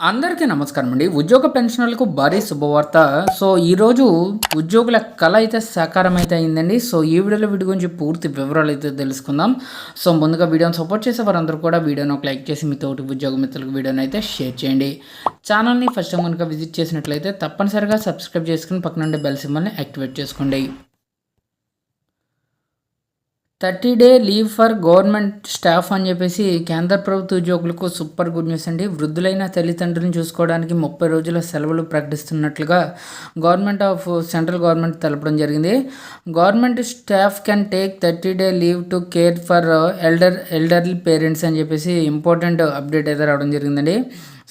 అందరికీ నమస్కారం అండి. ఉద్యోగ పెన్షనర్లకు భారీ శుభవార్త. సో ఈరోజు ఉద్యోగుల కళ అయితే సాకారం అయితే అయిందండి. సో ఈ వీడియోలో వీడియో గురించి పూర్తి వివరాలు అయితే తెలుసుకుందాం. సో ముందుగా వీడియోని సపోర్ట్ చేసే వారందరూ కూడా వీడియోని ఒక లైక్ చేసి మీ తోటి ఉద్యోగ మిత్రులకు వీడియోని అయితే షేర్ చేయండి. ఛానల్ని ఫస్ట్ టైం కనుక విజిట్ చేసినట్లయితే తప్పనిసరిగా సబ్స్క్రైబ్ చేసుకుని పక్కన బెల్ సింబల్ని యాక్టివేట్ చేసుకోండి. Thirty day leave for government staff అని చెప్పేసి కేంద్ర ప్రభుత్వ ఉద్యోగులకు సూపర్ గుడ్ న్యూస్ అండి. వృద్ధులైన తల్లిదండ్రులను చూసుకోవడానికి ముప్పై రోజుల సెలవులు ప్రకటిస్తున్నట్లుగా గవర్నమెంట్ ఆఫ్ సెంట్రల్ గవర్నమెంట్ తెలపడం జరిగింది. Government staff can take thirty day leave to care for elder elderly parents అని చెప్పేసి ఇంపార్టెంట్ అప్డేట్ అయితే రావడం జరిగిందండి.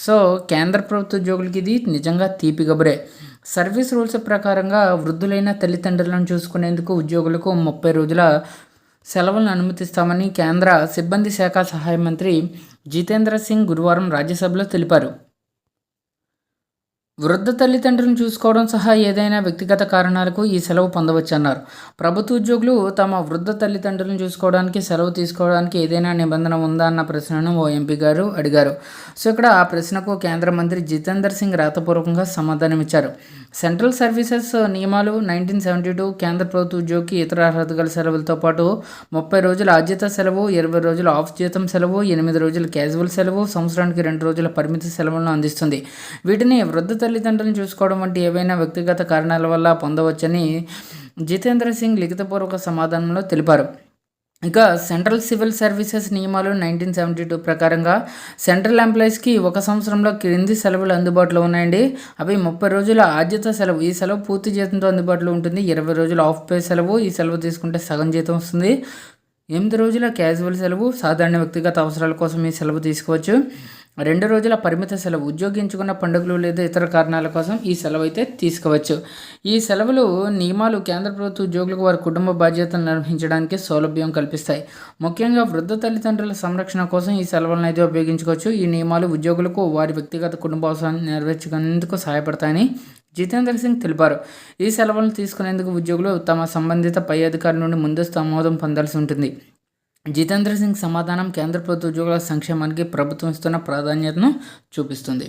సో కేంద్ర ప్రభుత్వ ఉద్యోగులకి ఇది నిజంగా తీపి గబరే. సర్వీస్ రూల్స్ ప్రకారంగా వృద్ధులైన తల్లిదండ్రులను చూసుకునేందుకు ఉద్యోగులకు ముప్పై రోజుల సెలవులను అనుమతిస్తామని కేంద్ర సిబ్బంది శాఖ సహాయ మంత్రి జితేంద్ర సింగ్ గురువారం రాజ్యసభలో తెలిపారు. వృద్ధ తల్లిదండ్రులను చూసుకోవడం సహా ఏదైనా వ్యక్తిగత కారణాలకు ఈ సెలవు పొందవచ్చన్నారు. ప్రభుత్వ ఉద్యోగులు తమ వృద్ధ తల్లిదండ్రులను చూసుకోవడానికి సెలవు తీసుకోవడానికి ఏదైనా నిబంధన ఉందా అన్న ప్రశ్నను ఓ ఎంపీ గారు అడిగారు. సో ఇక్కడ ఆ ప్రశ్నకు కేంద్ర మంత్రి జితేందర్ సింగ్ రాతపూర్వకంగా సమాధానమిచ్చారు. సెంట్రల్ సర్వీసెస్ నియమాలు నైన్టీన్ సెవెంటీ టూ కేంద్ర ప్రభుత్వ ఉద్యోగికి ఇతర అర్హత గల సెలవులతో పాటు ముప్పై రోజుల ఆద్యత సెలవు ఇరవై రోజుల ఆఫ్ జీతం సెలవు ఎనిమిది రోజుల క్యాజువల్ సెలవు సంవత్సరానికి రెండు రోజుల పరిమిత సెలవులను అందిస్తుంది. వీటిని వృద్ధ తల్లిదండ్రులను చూసుకోవడం వంటి ఏవైనా వ్యక్తిగత కారణాల వల్ల పొందవచ్చని జితేంద్ర సింగ్ లిఖితపూర్వక సమాధానంలో తెలిపారు. ఇక సెంట్రల్ సివిల్ సర్వీసెస్ నియమాలు నైన్టీన్ సెవెంటీ టూ ప్రకారంగా సెంట్రల్ ఎంప్లాయీస్కి ఒక సంవత్సరంలో క్రింది సెలవులు అందుబాటులో ఉన్నాయండి. అవి ముప్పై రోజుల ఆద్యత సెలవు. ఈ సెలవు పూర్తి జీతంతో అందుబాటులో ఉంటుంది. ఇరవై రోజుల ఆఫ్ పే సెలవు. ఈ సెలవు తీసుకుంటే సగం జీతం వస్తుంది. ఎనిమిది రోజుల క్యాజువల్ సెలవు. సాధారణ వ్యక్తిగత అవసరాల కోసం ఈ సెలవు తీసుకోవచ్చు. రెండు రోజుల పరిమిత సెలవు. ఉద్యోగించుకున్న పండుగలు లేదా ఇతర కారణాల కోసం ఈ సెలవు అయితే తీసుకోవచ్చు. ఈ సెలవులు నియమాలు కేంద్ర ప్రభుత్వ ఉద్యోగులకు వారి కుటుంబ బాధ్యతలు నిర్వహించడానికి సౌలభ్యం కల్పిస్తాయి. ముఖ్యంగా వృద్ధ తల్లిదండ్రుల సంరక్షణ కోసం ఈ సెలవులను అయితే ఉపయోగించుకోవచ్చు. ఈ నియమాలు ఉద్యోగులకు వారి వ్యక్తిగత కుటుంబ అవసరాన్ని నెరవేర్చుకునేందుకు సహాయపడతాయని జితేంద్ర సింగ్ తెలిపారు. ఈ సెలవులను తీసుకునేందుకు ఉద్యోగులు తమ సంబంధిత పై అధికారుల నుండి ముందస్తు ఆమోదం పొందాల్సి ఉంటుంది. జితేంద్ర సింగ్ సమాధానం కేంద్ర ప్రభుత్వ ఉద్యోగుల సంక్షేమానికి ప్రభుత్వం ఇస్తున్న ప్రాధాన్యతను చూపిస్తుంది.